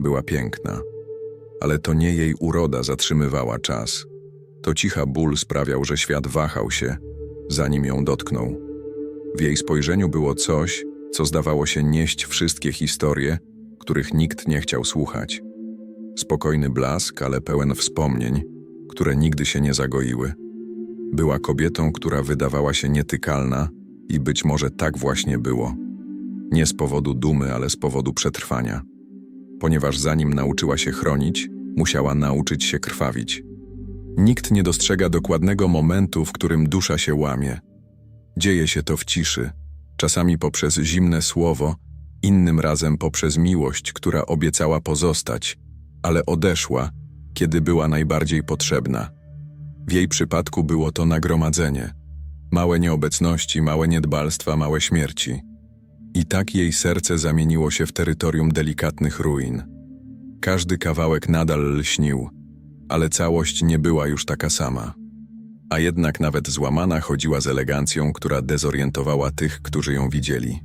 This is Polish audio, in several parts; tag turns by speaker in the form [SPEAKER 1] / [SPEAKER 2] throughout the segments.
[SPEAKER 1] była piękna. Ale to nie jej uroda zatrzymywała czas. To cicha ból sprawiał, że świat wahał się, zanim ją dotknął. W jej spojrzeniu było coś, co zdawało się nieść wszystkie historie, których nikt nie chciał słuchać. Spokojny blask, ale pełen wspomnień, które nigdy się nie zagoiły. Była kobietą, która wydawała się nietykalna i być może tak właśnie było. Nie z powodu dumy, ale z powodu przetrwania. Ponieważ zanim nauczyła się chronić, musiała nauczyć się krwawić. Nikt nie dostrzega dokładnego momentu, w którym dusza się łamie. Dzieje się to w ciszy, czasami poprzez zimne słowo, innym razem poprzez miłość, która obiecała pozostać, ale odeszła, kiedy była najbardziej potrzebna. W jej przypadku było to nagromadzenie. Małe nieobecności, małe niedbalstwa, małe śmierci. I tak jej serce zamieniło się w terytorium delikatnych ruin. Każdy kawałek nadal lśnił, ale całość nie była już taka sama. A jednak nawet złamana chodziła z elegancją, która dezorientowała tych, którzy ją widzieli.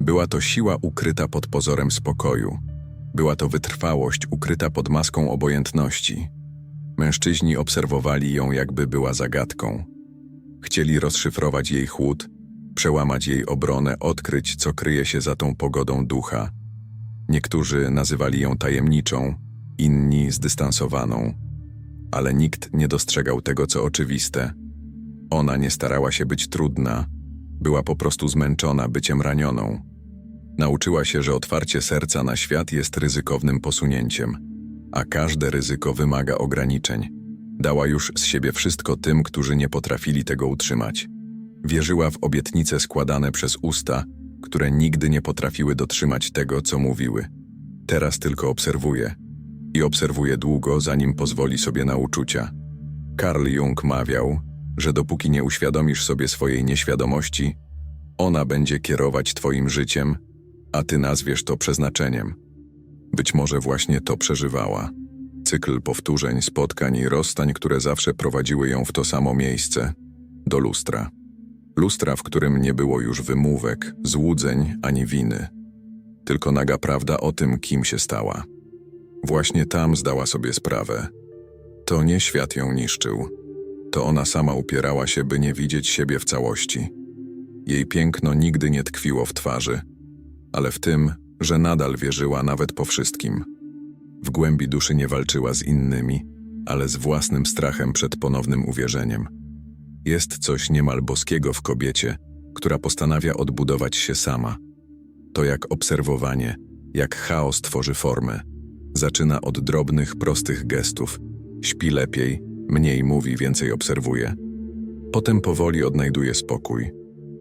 [SPEAKER 1] Była to siła ukryta pod pozorem spokoju. Była to wytrwałość ukryta pod maską obojętności. Mężczyźni obserwowali ją, jakby była zagadką. Chcieli rozszyfrować jej chłód, przełamać jej obronę, odkryć, co kryje się za tą pogodą ducha. Niektórzy nazywali ją tajemniczą, inni zdystansowaną, ale nikt nie dostrzegał tego, co oczywiste. Ona nie starała się być trudna, była po prostu zmęczona byciem ranioną. Nauczyła się, że otwarcie serca na świat jest ryzykownym posunięciem, a każde ryzyko wymaga ograniczeń. Dała już z siebie wszystko tym, którzy nie potrafili tego utrzymać. Wierzyła w obietnice składane przez usta, które nigdy nie potrafiły dotrzymać tego, co mówiły. Teraz tylko obserwuje. I obserwuje długo, zanim pozwoli sobie na uczucia. Karl Jung mawiał, że dopóki nie uświadomisz sobie swojej nieświadomości, ona będzie kierować twoim życiem, a ty nazwiesz to przeznaczeniem. Być może właśnie to przeżywała. Cykl powtórzeń, spotkań i rozstań, które zawsze prowadziły ją w to samo miejsce do lustra. Lustra, w którym nie było już wymówek, złudzeń ani winy, tylko naga prawda o tym, kim się stała. Właśnie tam zdała sobie sprawę. To nie świat ją niszczył, to ona sama upierała się, by nie widzieć siebie w całości. Jej piękno nigdy nie tkwiło w twarzy, ale w tym, że nadal wierzyła nawet po wszystkim. W głębi duszy nie walczyła z innymi, ale z własnym strachem przed ponownym uwierzeniem. Jest coś niemal boskiego w kobiecie, która postanawia odbudować się sama. To jak obserwowanie, jak chaos tworzy formę. Zaczyna od drobnych, prostych gestów. Śpi lepiej, mniej mówi, więcej obserwuje. Potem powoli odnajduje spokój.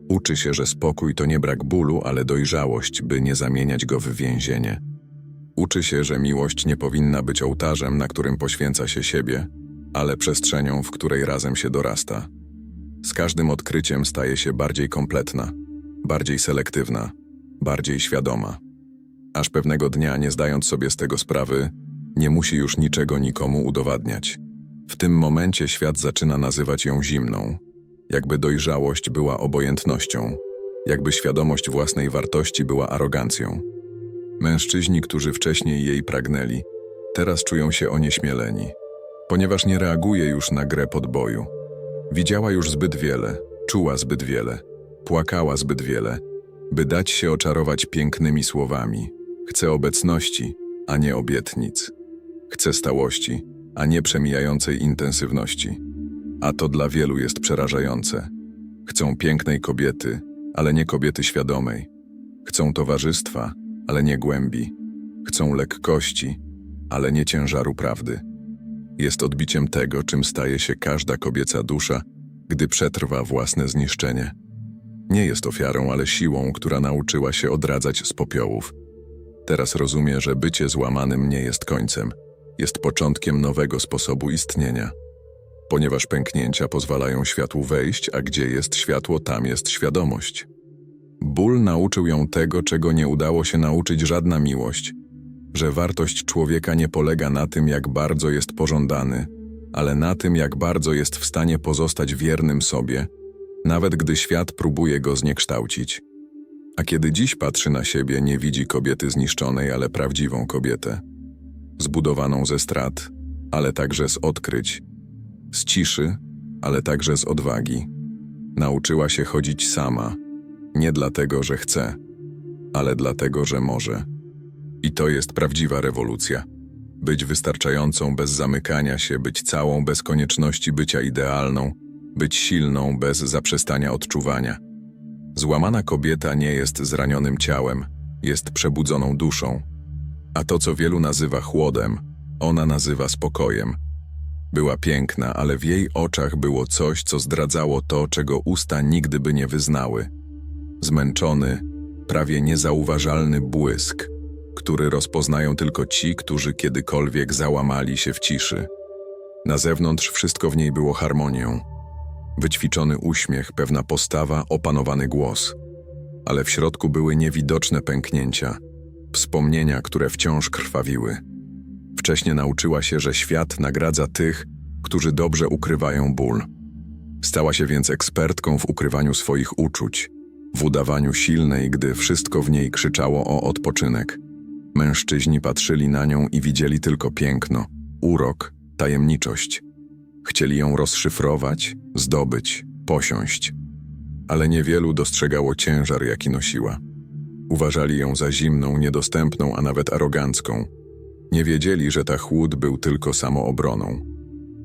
[SPEAKER 1] Uczy się, że spokój to nie brak bólu, ale dojrzałość, by nie zamieniać go w więzienie. Uczy się, że miłość nie powinna być ołtarzem, na którym poświęca się siebie, ale przestrzenią, w której razem się dorasta. Z każdym odkryciem staje się bardziej kompletna, bardziej selektywna, bardziej świadoma. Aż pewnego dnia, nie zdając sobie z tego sprawy, nie musi już niczego nikomu udowadniać. W tym momencie świat zaczyna nazywać ją zimną, jakby dojrzałość była obojętnością, jakby świadomość własnej wartości była arogancją. Mężczyźni, którzy wcześniej jej pragnęli, teraz czują się onieśmieleni, ponieważ nie reaguje już na grę podboju. Widziała już zbyt wiele, czuła zbyt wiele, płakała zbyt wiele, by dać się oczarować pięknymi słowami. Chce obecności, a nie obietnic. Chce stałości, a nie przemijającej intensywności. A to dla wielu jest przerażające. Chcą pięknej kobiety, ale nie kobiety świadomej. Chcą towarzystwa, ale nie głębi. Chcą lekkości, ale nie ciężaru prawdy. Jest odbiciem tego, czym staje się każda kobieca dusza, gdy przetrwa własne zniszczenie. Nie jest ofiarą, ale siłą, która nauczyła się odradzać z popiołów. Teraz rozumie, że bycie złamanym nie jest końcem, jest początkiem nowego sposobu istnienia. Ponieważ pęknięcia pozwalają światłu wejść, a gdzie jest światło, tam jest świadomość. Ból nauczył ją tego, czego nie udało się nauczyć żadna miłość, że wartość człowieka nie polega na tym, jak bardzo jest pożądany, ale na tym, jak bardzo jest w stanie pozostać wiernym sobie, nawet gdy świat próbuje go zniekształcić. A kiedy dziś patrzy na siebie, nie widzi kobiety zniszczonej, ale prawdziwą kobietę. zbudowaną ze strat, ale także z odkryć, z ciszy, ale także z odwagi. Nauczyła się chodzić sama, nie dlatego, że chce, ale dlatego, że może. I to jest prawdziwa rewolucja. Być wystarczającą bez zamykania się, być całą bez konieczności bycia idealną, być silną bez zaprzestania odczuwania. Złamana kobieta nie jest zranionym ciałem, jest przebudzoną duszą. A to, co wielu nazywa chłodem, ona nazywa spokojem. Była piękna, ale w jej oczach było coś, co zdradzało to, czego usta nigdy by nie wyznały. Zmęczony, prawie niezauważalny błysk, który rozpoznają tylko ci, którzy kiedykolwiek załamali się w ciszy. Na zewnątrz wszystko w niej było harmonią. Wyćwiczony uśmiech, pewna postawa, opanowany głos. Ale w środku były niewidoczne pęknięcia, wspomnienia, które wciąż krwawiły. Wcześnie nauczyła się, że świat nagradza tych, którzy dobrze ukrywają ból. Stała się więc ekspertką w ukrywaniu swoich uczuć, w udawaniu silnej, gdy wszystko w niej krzyczało o odpoczynek. Mężczyźni patrzyli na nią i widzieli tylko piękno, urok, tajemniczość. Chcieli ją rozszyfrować, zdobyć, posiąść. Ale niewielu dostrzegało ciężar, jaki nosiła. Uważali ją za zimną, niedostępną, a nawet arogancką. Nie wiedzieli, że ta chłód był tylko samoobroną.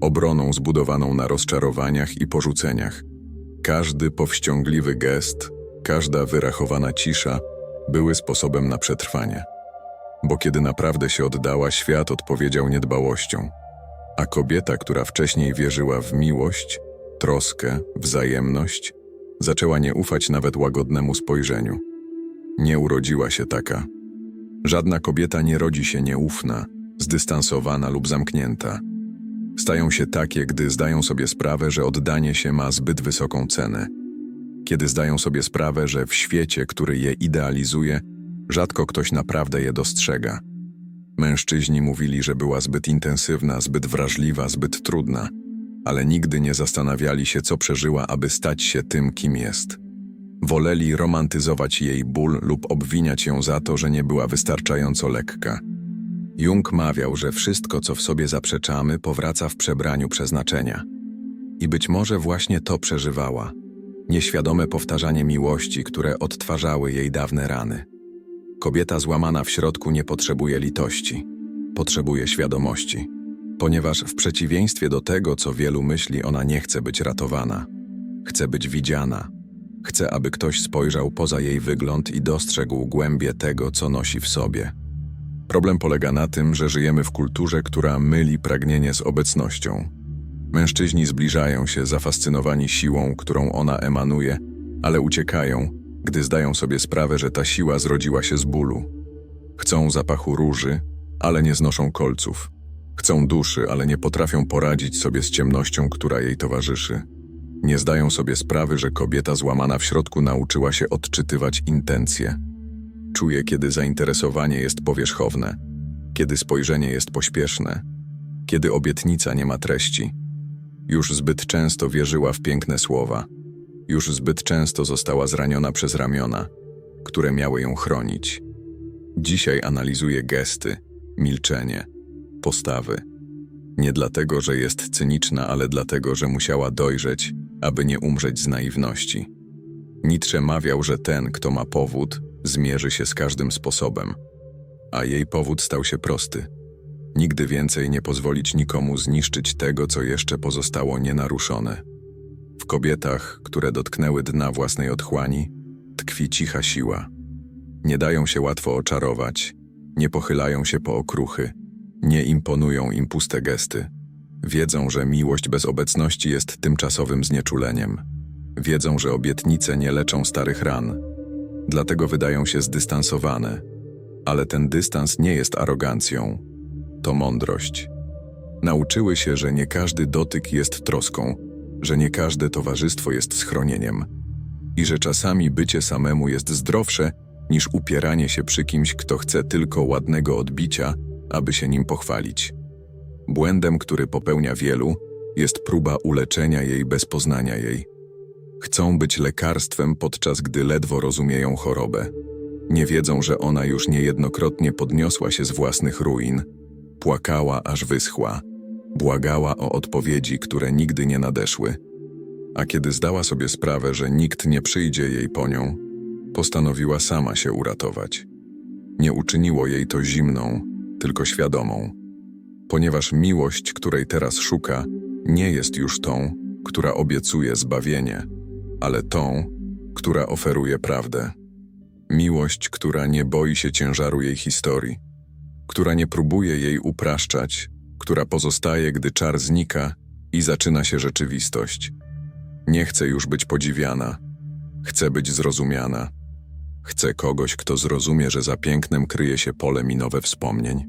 [SPEAKER 1] Obroną zbudowaną na rozczarowaniach i porzuceniach. Każdy powściągliwy gest, każda wyrachowana cisza były sposobem na przetrwanie. Bo kiedy naprawdę się oddała, świat odpowiedział niedbałością. A kobieta, która wcześniej wierzyła w miłość, troskę, wzajemność, zaczęła nie ufać nawet łagodnemu spojrzeniu. Nie urodziła się taka. Żadna kobieta nie rodzi się nieufna, zdystansowana lub zamknięta. Stają się takie, gdy zdają sobie sprawę, że oddanie się ma zbyt wysoką cenę. Kiedy zdają sobie sprawę, że w świecie, który je idealizuje, rzadko ktoś naprawdę je dostrzega. Mężczyźni mówili, że była zbyt intensywna, zbyt wrażliwa, zbyt trudna, ale nigdy nie zastanawiali się, co przeżyła, aby stać się tym, kim jest. Woleli romantyzować jej ból lub obwiniać ją za to, że nie była wystarczająco lekka. Jung mawiał, że wszystko, co w sobie zaprzeczamy, powraca w przebraniu przeznaczenia. I być może właśnie to przeżywała. Nieświadome powtarzanie miłości, które odtwarzały jej dawne rany. Kobieta złamana w środku nie potrzebuje litości, potrzebuje świadomości, ponieważ w przeciwieństwie do tego, co wielu myśli, ona nie chce być ratowana. Chce być widziana. Chce, aby ktoś spojrzał poza jej wygląd i dostrzegł głębie tego, co nosi w sobie. Problem polega na tym, że żyjemy w kulturze, która myli pragnienie z obecnością. Mężczyźni zbliżają się, zafascynowani siłą, którą ona emanuje, ale uciekają, gdy zdają sobie sprawę, że ta siła zrodziła się z bólu. Chcą zapachu róży, ale nie znoszą kolców. Chcą duszy, ale nie potrafią poradzić sobie z ciemnością, która jej towarzyszy. Nie zdają sobie sprawy, że kobieta złamana w środku nauczyła się odczytywać intencje. Czuje, kiedy zainteresowanie jest powierzchowne, kiedy spojrzenie jest pośpieszne, kiedy obietnica nie ma treści. Już zbyt często wierzyła w piękne słowa, już zbyt często została zraniona przez ramiona, które miały ją chronić. Dzisiaj analizuje gesty, milczenie, postawy. Nie dlatego, że jest cyniczna, ale dlatego, że musiała dojrzeć, aby nie umrzeć z naiwności. Nietzsche mawiał, że ten, kto ma powód, zmierzy się z każdym sposobem. A jej powód stał się prosty. Nigdy więcej nie pozwolić nikomu zniszczyć tego, co jeszcze pozostało nienaruszone. W kobietach, które dotknęły dna własnej otchłani, tkwi cicha siła. Nie dają się łatwo oczarować, nie pochylają się po okruchy, nie imponują im puste gesty. Wiedzą, że miłość bez obecności jest tymczasowym znieczuleniem. Wiedzą, że obietnice nie leczą starych ran. Dlatego wydają się zdystansowane. Ale ten dystans nie jest arogancją, to mądrość. Nauczyły się, że nie każdy dotyk jest troską, że nie każde towarzystwo jest schronieniem i że czasami bycie samemu jest zdrowsze niż upieranie się przy kimś, kto chce tylko ładnego odbicia, aby się nim pochwalić. Błędem, który popełnia wielu, jest próba uleczenia jej bez poznania jej. Chcą być lekarstwem, podczas gdy ledwo rozumieją chorobę. Nie wiedzą, że ona już niejednokrotnie podniosła się z własnych ruin, Płakała, aż wyschła. Błagała o odpowiedzi, które nigdy nie nadeszły. A kiedy zdała sobie sprawę, że nikt nie przyjdzie jej po nią, postanowiła sama się uratować. Nie uczyniło jej to zimną, tylko świadomą. Ponieważ miłość, której teraz szuka, nie jest już tą, która obiecuje zbawienie, ale tą, która oferuje prawdę. Miłość, która nie boi się ciężaru jej historii, która nie próbuje jej upraszczać, która pozostaje, gdy czar znika i zaczyna się rzeczywistość. Nie chce już być podziwiana, chce być zrozumiana. Chce kogoś, kto zrozumie, że za pięknem kryje się pole minowe wspomnień,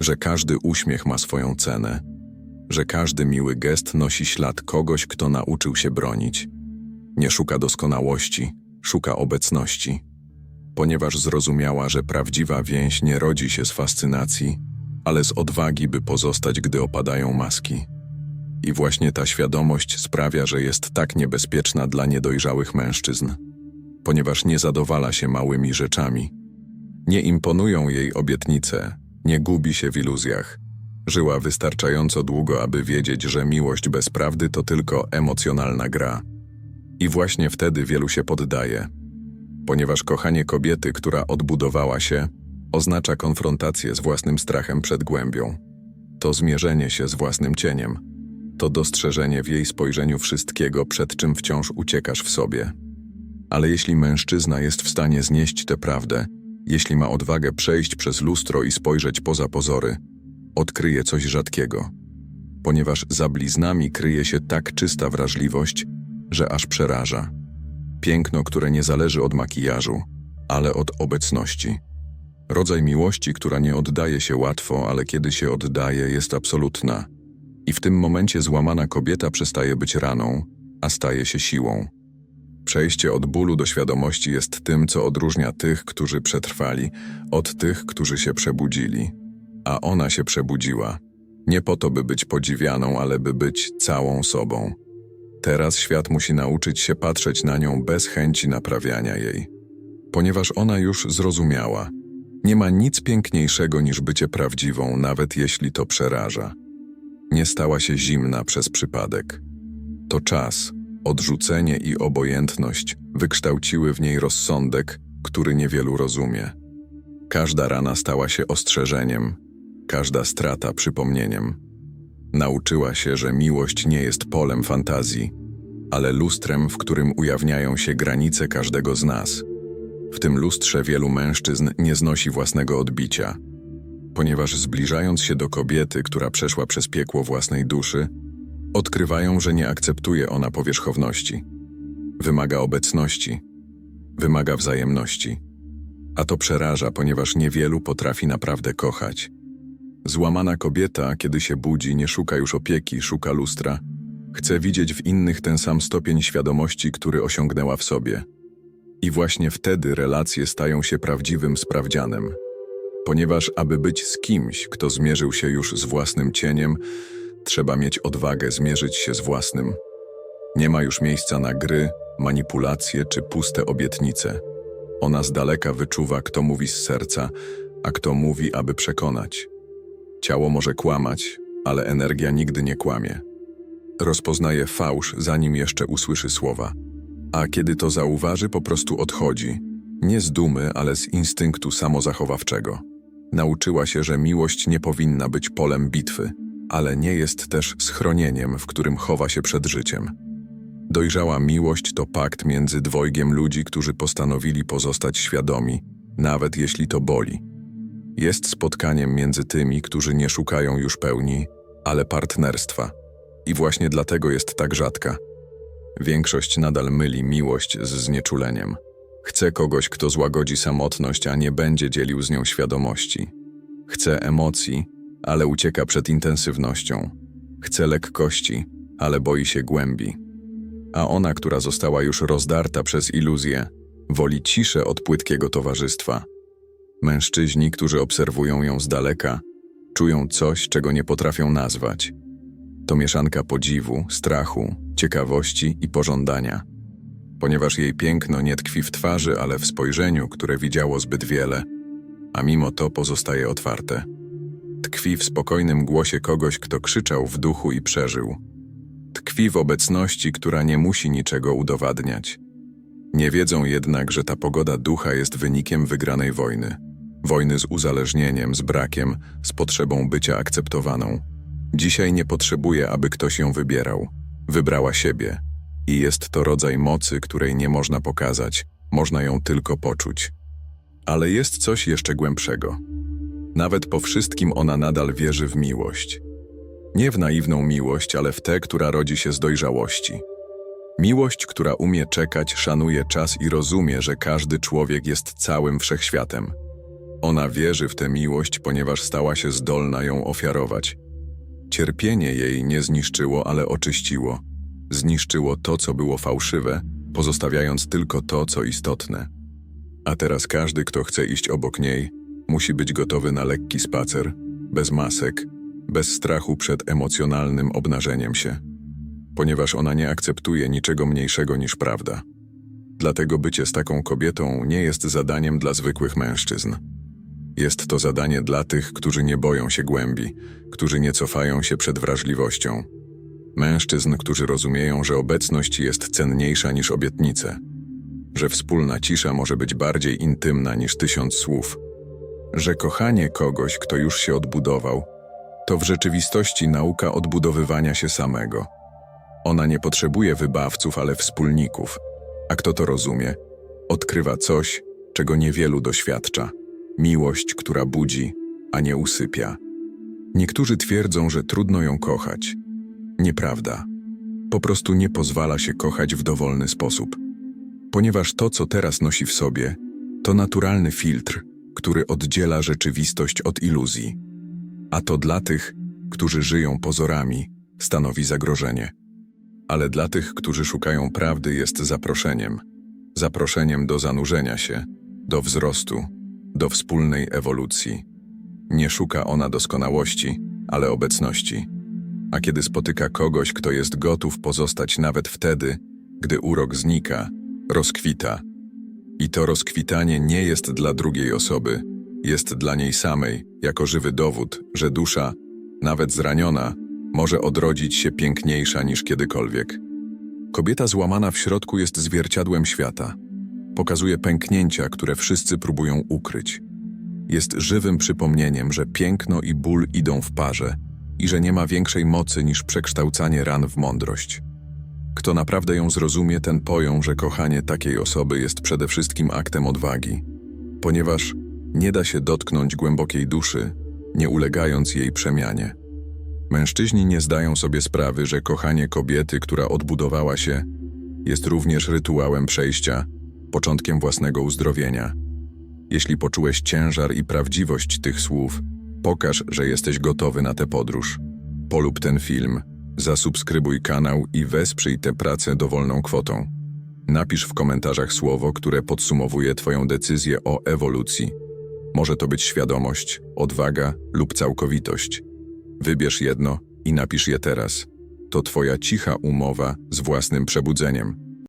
[SPEAKER 1] że każdy uśmiech ma swoją cenę, że każdy miły gest nosi ślad kogoś, kto nauczył się bronić. Nie szuka doskonałości, szuka obecności, ponieważ zrozumiała, że prawdziwa więź nie rodzi się z fascynacji, ale z odwagi, by pozostać, gdy opadają maski. I właśnie ta świadomość sprawia, że jest tak niebezpieczna dla niedojrzałych mężczyzn, ponieważ nie zadowala się małymi rzeczami. Nie imponują jej obietnice, nie gubi się w iluzjach. Żyła wystarczająco długo, aby wiedzieć, że miłość bez prawdy to tylko emocjonalna gra. I właśnie wtedy wielu się poddaje, ponieważ kochanie kobiety, która odbudowała się, oznacza konfrontację z własnym strachem przed głębią. To zmierzenie się z własnym cieniem. To dostrzeżenie w jej spojrzeniu wszystkiego, przed czym wciąż uciekasz w sobie. Ale jeśli mężczyzna jest w stanie znieść tę prawdę, jeśli ma odwagę przejść przez lustro i spojrzeć poza pozory, odkryje coś rzadkiego. Ponieważ za bliznami kryje się tak czysta wrażliwość, że aż przeraża. Piękno, które nie zależy od makijażu, ale od obecności. Rodzaj miłości, która nie oddaje się łatwo, ale kiedy się oddaje, jest absolutna. I w tym momencie złamana kobieta przestaje być raną, a staje się siłą. Przejście od bólu do świadomości jest tym, co odróżnia tych, którzy przetrwali, od tych, którzy się przebudzili. A ona się przebudziła. Nie po to, by być podziwianą, ale by być całą sobą. Teraz świat musi nauczyć się patrzeć na nią bez chęci naprawiania jej. Ponieważ ona już zrozumiała. Nie ma nic piękniejszego niż bycie prawdziwą, nawet jeśli to przeraża. Nie stała się zimna przez przypadek. To czas, odrzucenie i obojętność wykształciły w niej rozsądek, który niewielu rozumie. Każda rana stała się ostrzeżeniem, każda strata przypomnieniem. Nauczyła się, że miłość nie jest polem fantazji, ale lustrem, w którym ujawniają się granice każdego z nas. W tym lustrze wielu mężczyzn nie znosi własnego odbicia, ponieważ zbliżając się do kobiety, która przeszła przez piekło własnej duszy, odkrywają, że nie akceptuje ona powierzchowności. Wymaga obecności, wymaga wzajemności. A to przeraża, ponieważ niewielu potrafi naprawdę kochać. Złamana kobieta, kiedy się budzi, nie szuka już opieki, szuka lustra. Chce widzieć w innych ten sam stopień świadomości, który osiągnęła w sobie. I właśnie wtedy relacje stają się prawdziwym sprawdzianem. Ponieważ, aby być z kimś, kto zmierzył się już z własnym cieniem, trzeba mieć odwagę zmierzyć się z własnym. Nie ma już miejsca na gry, manipulacje czy puste obietnice. Ona z daleka wyczuwa, kto mówi z serca, a kto mówi, aby przekonać. Ciało może kłamać, ale energia nigdy nie kłamie. Rozpoznaje fałsz, zanim jeszcze usłyszy słowa. A kiedy to zauważy, po prostu odchodzi. Nie z dumy, ale z instynktu samozachowawczego. Nauczyła się, że miłość nie powinna być polem bitwy, ale nie jest też schronieniem, w którym chowa się przed życiem. Dojrzała miłość to pakt między dwojgiem ludzi, którzy postanowili pozostać świadomi, nawet jeśli to boli. Jest spotkaniem między tymi, którzy nie szukają już pełni, ale partnerstwa. I właśnie dlatego jest tak rzadka. Większość nadal myli miłość z znieczuleniem. Chce kogoś, kto złagodzi samotność, a nie będzie dzielił z nią świadomości. Chce emocji, ale ucieka przed intensywnością. Chce lekkości, ale boi się głębi. A ona, która została już rozdarta przez iluzję, woli ciszę od płytkiego towarzystwa. Mężczyźni, którzy obserwują ją z daleka, czują coś, czego nie potrafią nazwać. To mieszanka podziwu, strachu, ciekawości i pożądania. Ponieważ jej piękno nie tkwi w twarzy, ale w spojrzeniu, które widziało zbyt wiele, a mimo to pozostaje otwarte. tkwi w spokojnym głosie kogoś, kto krzyczał w duchu i przeżył. Tkwi w obecności, która nie musi niczego udowadniać. Nie wiedzą jednak, że ta pogoda ducha jest wynikiem wygranej wojny. Wojny z uzależnieniem, z brakiem, z potrzebą bycia akceptowaną. Dzisiaj nie potrzebuje, aby ktoś ją wybierał. Wybrała siebie. I jest to rodzaj mocy, której nie można pokazać, można ją tylko poczuć. Ale jest coś jeszcze głębszego. Nawet po wszystkim ona nadal wierzy w miłość. Nie w naiwną miłość, ale w tę, która rodzi się z dojrzałości. Miłość, która umie czekać, szanuje czas i rozumie, że każdy człowiek jest całym wszechświatem. Ona wierzy w tę miłość, ponieważ stała się zdolna ją ofiarować. Cierpienie jej nie zniszczyło, ale oczyściło. Zniszczyło to, co było fałszywe, pozostawiając tylko to, co istotne. A teraz każdy, kto chce iść obok niej, musi być gotowy na lekki spacer, bez masek, bez strachu przed emocjonalnym obnażeniem się, ponieważ ona nie akceptuje niczego mniejszego niż prawda. Dlatego bycie z taką kobietą nie jest zadaniem dla zwykłych mężczyzn. Jest to zadanie dla tych, którzy nie boją się głębi, którzy nie cofają się przed wrażliwością. Mężczyzn, którzy rozumieją, że obecność jest cenniejsza niż obietnice, że wspólna cisza może być bardziej intymna niż tysiąc słów, że kochanie kogoś, kto już się odbudował, to w rzeczywistości nauka odbudowywania się samego. Ona nie potrzebuje wybawców, ale wspólników. A kto to rozumie, odkrywa coś, czego niewielu doświadcza miłość, która budzi, a nie usypia. Niektórzy twierdzą, że trudno ją kochać. Nieprawda. Po prostu nie pozwala się kochać w dowolny sposób. Ponieważ to, co teraz nosi w sobie, to naturalny filtr, który oddziela rzeczywistość od iluzji. A to dla tych, którzy żyją pozorami, stanowi zagrożenie. Ale dla tych, którzy szukają prawdy, jest zaproszeniem. Zaproszeniem do zanurzenia się, do wzrostu, do wspólnej ewolucji. Nie szuka ona doskonałości, ale obecności. A kiedy spotyka kogoś, kto jest gotów pozostać nawet wtedy, gdy urok znika, rozkwita. I to rozkwitanie nie jest dla drugiej osoby, jest dla niej samej, jako żywy dowód, że dusza, nawet zraniona, może odrodzić się piękniejsza niż kiedykolwiek. Kobieta złamana w środku jest zwierciadłem świata. Pokazuje pęknięcia, które wszyscy próbują ukryć. Jest żywym przypomnieniem, że piękno i ból idą w parze i że nie ma większej mocy niż przekształcanie ran w mądrość. Kto naprawdę ją zrozumie, ten poją, że kochanie takiej osoby jest przede wszystkim aktem odwagi, ponieważ nie da się dotknąć głębokiej duszy, nie ulegając jej przemianie. Mężczyźni nie zdają sobie sprawy, że kochanie kobiety, która odbudowała się, jest również rytuałem przejścia, początkiem własnego uzdrowienia. Jeśli poczułeś ciężar i prawdziwość tych słów, pokaż, że jesteś gotowy na tę podróż. Polub ten film, zasubskrybuj kanał i wesprzyj tę pracę dowolną kwotą. Napisz w komentarzach słowo, które podsumowuje Twoją decyzję o ewolucji. Może to być świadomość, odwaga lub całkowitość. Wybierz jedno i napisz je teraz. To Twoja cicha umowa z własnym przebudzeniem.